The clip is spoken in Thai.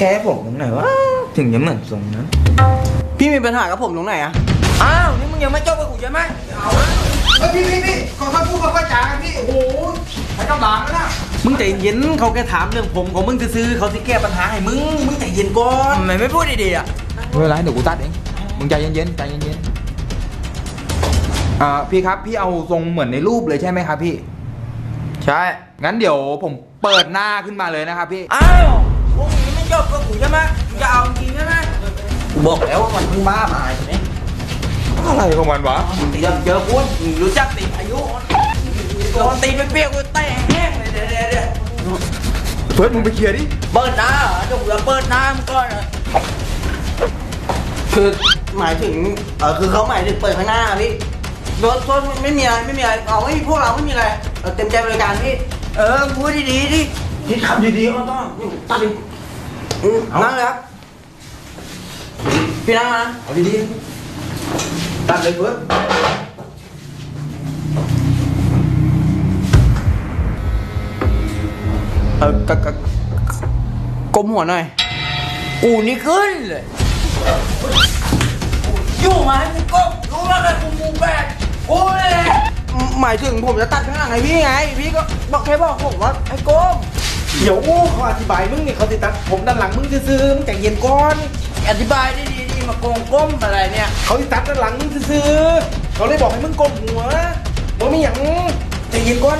แกผมตรงไหนวะถึงจะเหมือนทรงนั้น พี่มีปัญหากับผมตรงไหนอะอ้าวนี่มึงยังไม่จบกับกูใช่ไหมเอาวะเฮ้ยพี่พี่พี่ขอค่อยพูดค่อยๆจากันพี่โอ้โหใช้กำลังแล้วนะมึงใจเย็นเขาแค่ถามเรื่องผมของมึงซื้อๆเขาสิแก้ปัญหาให้มึงมึงใจเย็นก่อนทำไมไม่พูดดีๆอะไม่เป็นไรเดี๋ยวกูตัดเองมึงใจเย็นๆใจเย็นๆอ่าพี่ครับพี่เอาทรงเหมือนในรูปเลยใช่ไหมครับพี่ ใช่งั้นเดี๋ยวผมเปิดหน้าขึ้นมาเลยนะครับพี่อ้าวพวกนี้ไม่ จบกับกูใช่ไหมมึงจะเอาจริงใช่ไหมกูบอกแล้วว่ามันเพิ่งบ้ามาใช่ไหมอะไรของมันวะมึงเตรียมเจอกูมึงรู้จักติดอายุโดนตีนไปเปรี้ยวกูเตะแห้งเลยเดี๋ยวเดี๋ยวเดี๋ยวเฟิร์สมึงไปเคลียร์ดิเปิดหน้าเหรอเดี๋ยวกูจะเปิดหน้ามึงก่อนอะคือหมายถึงเออคือเขาหมายถึงเปิดข้างหน้าพี่รถรถไม่มีอะไรไม่มีอะไรเอาไม่มีพวกเราไม่มีอะไรเราเต็มใจบริการพี่เออพูดดีๆดิพี่ทำดีๆก็ต้องตัดดิ อืมนั่งเลยครับ พี่นั่งมานะเอาดีๆตัดเลยเฟิร์สเออกะกะกลมหัวหน่อย กูนี่ขึ้นเลย อยู่มาให้กูก้มรู้แล้วเลยกูมูแบกกูเลยแหละหมายถึงผมจะตัดข้างหลังให้พี่ไง พี่ก็บอกแค่บอกผมว่าให้ก้ม เดี๋ยวอู้เขาอธิบายมึงนี่เขาติดตัดผมด้านหลังมึงซื้อๆมึงใจเย็นก่อน อธิบายได้ดีๆมาโกงก้มอะไรเนี่ย เขาติดตัดด้านหลังมึงซื้อๆเขาเลยบอกให้มึงก้มหัวมึงไม่อย่างใจเย็นก่อน